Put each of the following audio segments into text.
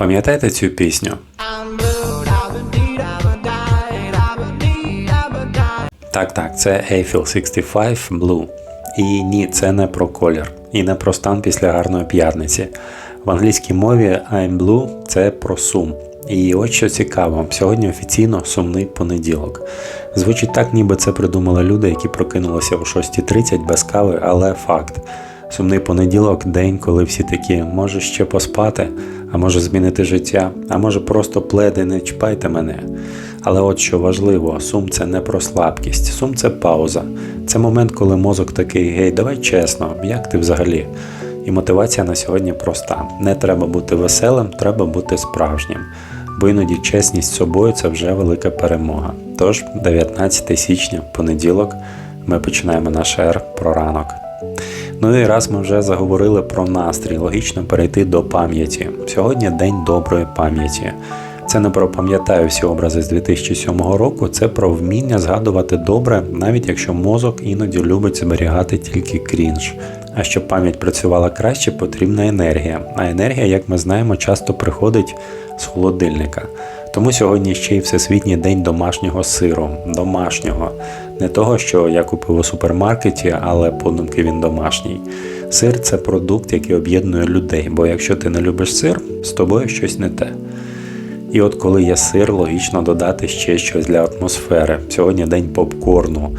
Пам'ятаєте цю пісню? Так, так, це Eiffel 65 Blue. І ні, це не про колір. І не про стан після гарної п'ятниці. В англійській мові I'm Blue це про сум. І от що цікаво, сьогодні офіційно сумний понеділок. Звучить так, ніби це придумали люди, які прокинулися о 6.30 без кави, але факт. Сумний понеділок день, коли всі такі, може ще поспати, а може змінити життя, а може просто пледи, не чіпайте мене. Але от що важливо, сум це не про слабкість, сум це пауза. Це момент, коли мозок такий, гей, давай чесно, як ти взагалі? І мотивація на сьогодні проста: не треба бути веселим, треба бути справжнім. Бо іноді чесність з собою це вже велика перемога. Тож, 19 січня, понеділок, ми починаємо наш ер про ранок. Ну і раз ми вже заговорили про настрій, логічно перейти до пам'яті. Сьогодні день доброї пам'яті. Це не про пам'ятаю всі образи з 2007 року, це про вміння згадувати добре, навіть якщо мозок іноді любить зберігати тільки крінж. А щоб пам'ять працювала краще, потрібна енергія. А енергія, як ми знаємо, часто приходить з холодильника. Тому сьогодні ще й Всесвітній день домашнього сиру, домашнього, не того, що я купив у супермаркеті, але подумки він домашній. Сир це продукт, який об'єднує людей, бо якщо ти не любиш сир, з тобою щось не те. І от коли є сир, логічно додати ще щось для атмосфери. Сьогодні день попкорну.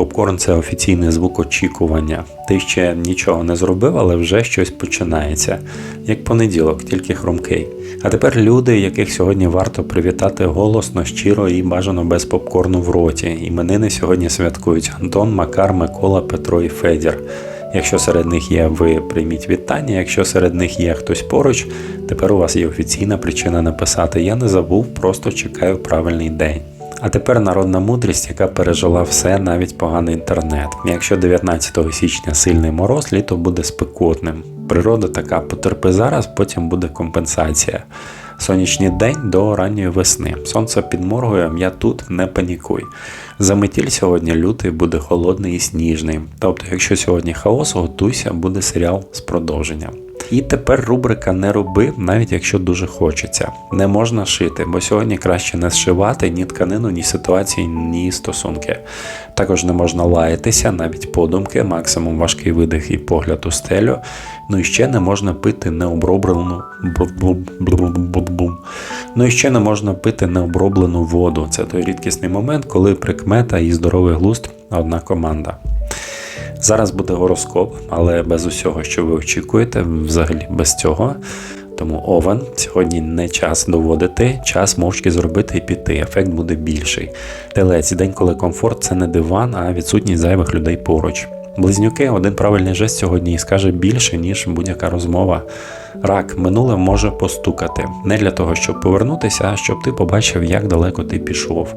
Попкорн це офіційний звук очікування. Ти ще нічого не зробив, але вже щось починається. Як понеділок, тільки хрумкий. А тепер люди, яких сьогодні варто привітати голосно, щиро і бажано без попкорну в роті. Іменини сьогодні святкують Антон, Макар, Микола, Петро і Федір. Якщо серед них є, ви прийміть вітання. Якщо серед них є хтось поруч, тепер у вас є офіційна причина написати Я не забув, просто чекаю правильний день. А тепер народна мудрість, яка пережила все, навіть поганий інтернет. Якщо 19 січня сильний мороз, літо буде спекотним. Природа така потерпи зараз, потім буде компенсація. Сонячний день до ранньої весни. Сонце підморгує, я тут не панікуй. Заметіль сьогодні лютий буде холодний і сніжний. Тобто, якщо сьогодні хаос, готуйся, буде серіал з продовженням. І тепер рубрика не роби, навіть якщо дуже хочеться. Не можна шити, бо сьогодні краще не зшивати ні тканину, ні ситуації, ні стосунки. Також не можна лаятися, навіть подумки, максимум важкий видих і погляд у стелю. Ну і ще не можна пити необроблену Ну і ще не можна пити необроблену воду. Це той рідкісний момент, коли прикмета і здоровий глузд одна команда. Зараз буде гороскоп, але без усього, що ви очікуєте, взагалі без цього. Тому овен сьогодні не час доводити, час мовчки зробити і піти. Ефект буде більший. Телець день, коли комфорт це не диван, а відсутність зайвих людей поруч. Близнюки, один правильний жест сьогодні скаже більше, ніж будь-яка розмова. Рак минуле може постукати не для того, щоб повернутися, а щоб ти побачив, як далеко ти пішов.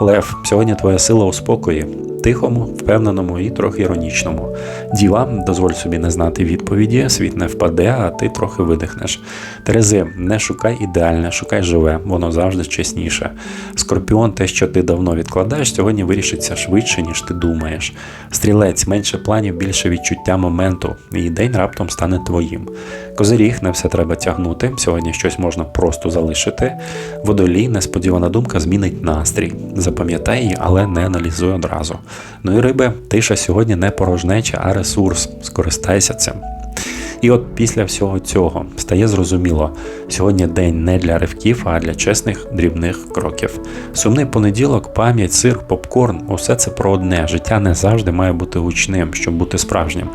Лев, сьогодні твоя сила у спокої тихому, впевненому і трохи іронічному. Діва, дозволь собі не знати відповіді, світ не впаде, а ти трохи видихнеш. Терези, не шукай ідеальне, шукай живе, воно завжди чесніше. Скорпіон, те, що ти давно відкладаєш, сьогодні вирішиться швидше, ніж ти думаєш. Стрілець, менше планів, більше відчуття моменту, і день раптом стане твоїм. Козиріг, не все треба тягнути. Сьогодні щось можна просто залишити. Водолій, несподівана думка змінить настрій. Запам'ятай її, але не аналізуй одразу. Ну і риби, тиша сьогодні не порожнеча, а ресурс. Скористайся цим. І от після всього цього стає зрозуміло, сьогодні день не для ривків, а для чесних дрібних кроків. Сумний понеділок, пам'ять, сир, попкорн усе це про одне. Життя не завжди має бути гучним, щоб бути справжнім.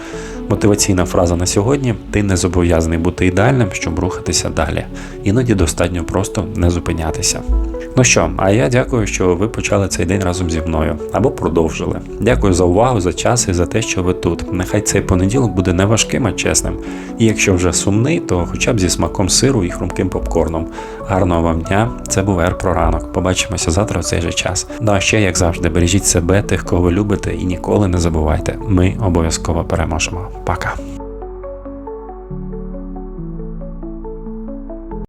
Мотиваційна фраза на сьогодні: ти не зобов'язаний бути ідеальним, щоб рухатися далі. Іноді достатньо просто не зупинятися. Ну що, а я дякую, що ви почали цей день разом зі мною або продовжили. Дякую за увагу, за час і за те, що ви тут. Нехай цей понеділок буде не важким, а чесним. І якщо вже сумний, то хоча б зі смаком сиру і хрумким попкорном. Гарного вам дня! Це був Ер про ранок. Побачимося завтра в цей же час. Ну а ще, як завжди, бережіть себе, тих, кого ви любите, і ніколи не забувайте. Ми обов'язково переможемо. Пока!